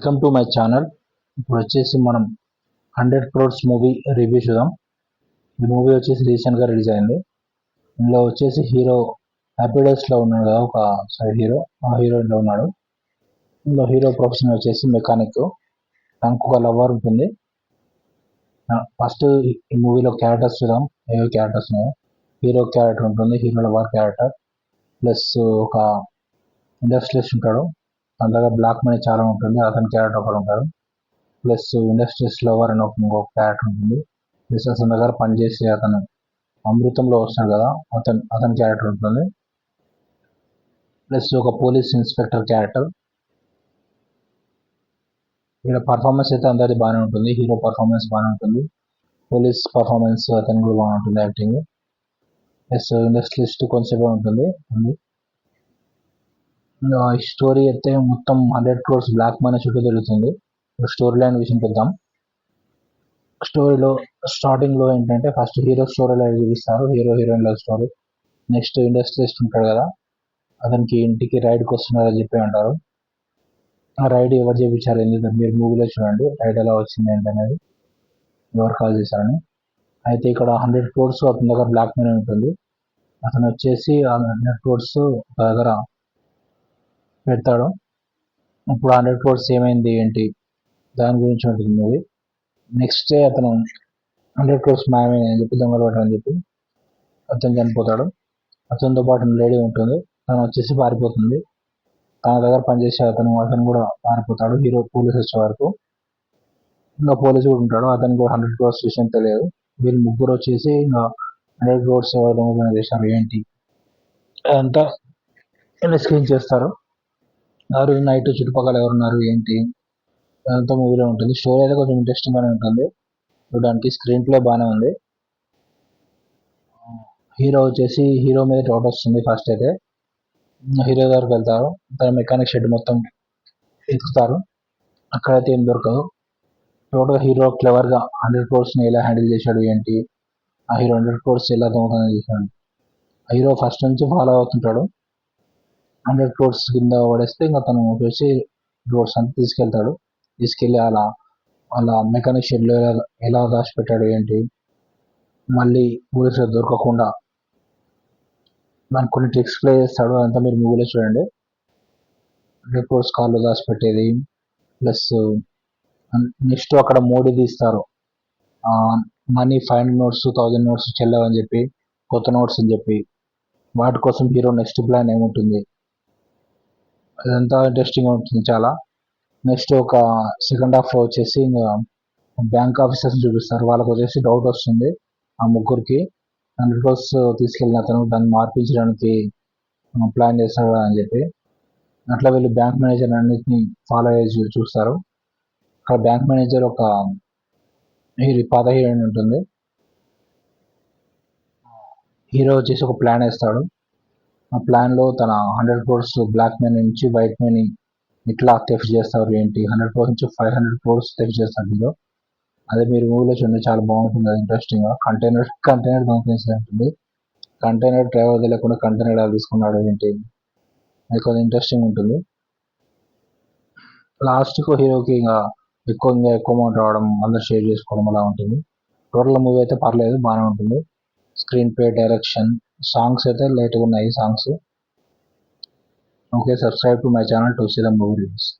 Welcome to my channel ఇప్పుడు వచ్చేసి మనం హండ్రెడ్ క్రోడ్స్ మూవీ రివ్యూ చూద్దాం. ఈ మూవీ వచ్చేసి రీసెంట్గా రిలీజ్ అయింది. ఇందులో వచ్చేసి హీరో హ్యాపీడేస్లో ఉన్నాడు కదా ఒక సైడ్ హీరో ఆ హీరో ఇంట్లో ఉన్నాడు. ఇందులో హీరో ప్రొఫెషన్ వచ్చేసి మెకానిక్ తనకు ఒక లవర్ ఉంటుంది. ఫస్ట్ ఈ మూవీలో క్యారెక్టర్స్ చూద్దాం. ఏవో క్యారెక్టర్స్ ఉన్నాయో. హీరో క్యారెక్టర్ ఉంటుంది హీరో లవర్ క్యారెక్టర్ ప్లస్ ఒక ఇండస్ట్రియలిస్ట్ ఉంటాడు. అలాగే బ్లాక్ మనీ చాలా ఉంటుంది. అతని క్యారెక్టర్ ఒకరు ఉంటారు ప్లస్ ఇండస్ట్రీస్ లవర్ అని ఒక ఇంకొక క్యారెక్టర్ ఉంటుంది. ప్లస్ అతని దగ్గర పనిచేసి అతను అమృతంలో వస్తాడు కదా అతను అతని క్యారెక్టర్ ఉంటుంది. ప్లస్ ఒక పోలీస్ ఇన్స్పెక్టర్ క్యారెక్టర్ ఇక్కడ పర్ఫార్మెన్స్ అయితే అందరిది బాగానే ఉంటుంది. హీరో పర్ఫార్మెన్స్ బాగానే ఉంటుంది. పోలీస్ పర్ఫార్మెన్స్ అతను కూడా బాగుంటుంది యాక్టింగ్ ప్లస్ ఇండస్ట్రియలిస్ట్ కొంచెం ఉంటుంది. స్టోరీ అయితే మొత్తం హండ్రెడ్ క్రోర్స్ బ్లాక్ మనీ చుట్టూ తిరుగుతుంది. స్టోరీ లైన్ విషయం చూద్దాం. స్టోరీలో స్టార్టింగ్లో ఏంటంటే ఫస్ట్ హీరో స్టోరీ లైన్ చూపిస్తారు. Hero heroine love story next industrialist ఉంటాడు కదా అతనికి ఇంటికి రైడ్కి వస్తున్నారని చెప్పి ఉంటారు ఆ రైడ్ ఎవరు చేయించారు ఎందుకంటే మీరు మూవీలో చూడండి. రైడ్ ఎలా వచ్చింది ఏంటనేది ఎవరు కాల్ చేశారని. అయితే ఇక్కడ హండ్రెడ్ క్రోర్స్ అతని దగ్గర బ్లాక్ మనీ ఉంటుంది. అతను వచ్చేసి ఆ హండ్రెడ్ క్రోర్స్ ఒక దగ్గర పెడతాడు. ఇప్పుడు హండ్రెడ్ క్రోర్స్ ఏమైంది ఏంటి? దాని గురించి ఉంటుంది మూవీ. నెక్స్ట్ డే అతను హండ్రెడ్ క్రోర్స్ మాయమే అని చెప్పి దొంగలు పట్టని చెప్పి అతను చనిపోతాడు. అతనితో పాటు లేడీ ఉంటుంది. తను వచ్చేసి పారిపోతుంది. తన దగ్గర పనిచేసే అతను అతను కూడా పారిపోతాడు. హీరో పోలీస్ వచ్చే వరకు. ఇంకా పోలీస్ కూడా ఉంటాడు. అతను కూడా హండ్రెడ్ క్రోర్స్ విషయం తెలియదు. వీళ్ళు ముగ్గురు వచ్చేసి ఇంకా హండ్రెడ్ క్రోర్స్ ఎవరు చేశారు ఏంటి? అదంతా స్క్రీన్ చేస్తారు. ఆ రోజు నైట్ చుట్టుపక్కల ఎవరున్నారు ఏంటి? అదంతా మూవీలో ఉంటుంది. స్టోరీ అయితే కొంచెం ఇంట్రెస్టింగ్ గానే ఉంటుంది. చూడడానికి స్క్రీన్ ప్లే బాగానే ఉంది. హీరో వచ్చేసి హీరో మీద డౌట్ వస్తుంది ఫస్ట్ అయితే. హీరో దగ్గరకు వెళ్తారు. తన మెకానిక్ షెడ్ మొత్తం ఎత్తుకుతారు అక్కడైతే ఏం దొరకదు. టోటల్ హీరో క్లెవర్గా హండ్రెడ్ క్రోర్స్ని ఎలా హ్యాండిల్ చేశాడు ఏంటి? ఆ హీరో హండ్రెడ్ క్రోర్స్ ఎలా దొంగతనం చేశాడు? ఆ హీరో ఫస్ట్ నుంచి ఫాలో అవుతుంటాడు. హండ్రెడ్ క్రోర్స్ కింద పడేస్తే ఇంకా తను వచ్చేసి రోడ్స్ అంతా తీసుకెళ్తాడు. తీసుకెళ్ళి అలా అలా మెకానిక్ షెడ్లో ఎలా ఎలా దాచిపెట్టాడు ఏంటి? మళ్ళీ పోలీసులు దొరకకుండా దానికి కొన్ని ట్రిక్స్ ప్లే చేస్తాడు. అదంతా మీరు మూవీలో చూడండి. రిపోర్ట్స్ కాల్లో దాచిపెట్టేది ప్లస్ నెక్స్ట్ అక్కడ మోడీ తీస్తారు. Money five hundred notes thousand notes చెల్లవని చెప్పి కొత్త నోట్స్ అని చెప్పి. వాటి కోసం హీరో నెక్స్ట్ ప్లాన్ ఏముంటుంది? అదంతా ఇంట్రెస్టింగ్ ఉంటుంది చాలా. నెక్స్ట్ ఒక సెకండ్ హాఫ్ వచ్చేసి ఇంకా బ్యాంక్ ఆఫీసర్స్ చూపిస్తారు. వాళ్ళకి వచ్చేసి డౌట్ వస్తుంది ఆ ముగ్గురికి. హండ్రెడ్ క్రోర్స్ తీసుకెళ్ళిన అతను దాన్ని మార్పించడానికి ప్లాన్ చేస్తాడు అని చెప్పి. అట్లా వీళ్ళు బ్యాంక్ మేనేజర్ అన్నింటినీ ఫాలో అయ్యి చూస్తారు. అక్కడ బ్యాంక్ మేనేజర్ ఒక హీరో పాత హీరోయిన్ ఉంటుంది. హీరో వచ్చేసి ఒక ప్లాన్ వేస్తాడు. ప్లాన్లో తన హండ్రెడ్ క్రోర్స్ బ్లాక్ మనీ నుంచి వైట్ మనీ ఇట్లా తెఫ్ చేస్తారు ఏంటి? హండ్రెడ్ క్రోర్స్ నుంచి ఫైవ్ హండ్రెడ్ క్రోర్స్ తెఫ్ చేస్తారు మీరు అదే మీరు మూవీలో చూడండి చాలా బాగుంటుంది అది ఇంట్రెస్టింగ్గా కంటైనర్ కంటైనర్ ఉంటుంది. కంటైనర్ డ్రైవర్ తెలియకుండా కంటైనర్ ఎలా తీసుకున్నాడు ఏంటి? అది కొంచెం ఇంట్రెస్టింగ్ ఉంటుంది. లాస్ట్కు హీరోకి ఇంకా ఎక్కువ ఇంకా ఎక్కువ అమౌంట్ రావడం అందరు షేర్ చేసుకోవడం అలా ఉంటుంది. టోటల్ మూవీ అయితే పర్లేదు బాగానే ఉంటుంది. స్క్రీన్ ప్లే డైరెక్షన్ సాంగ్స్ అయితే లైట్గా ఉన్నాయి songs. Okay subscribe to my channel to see the movie reviews.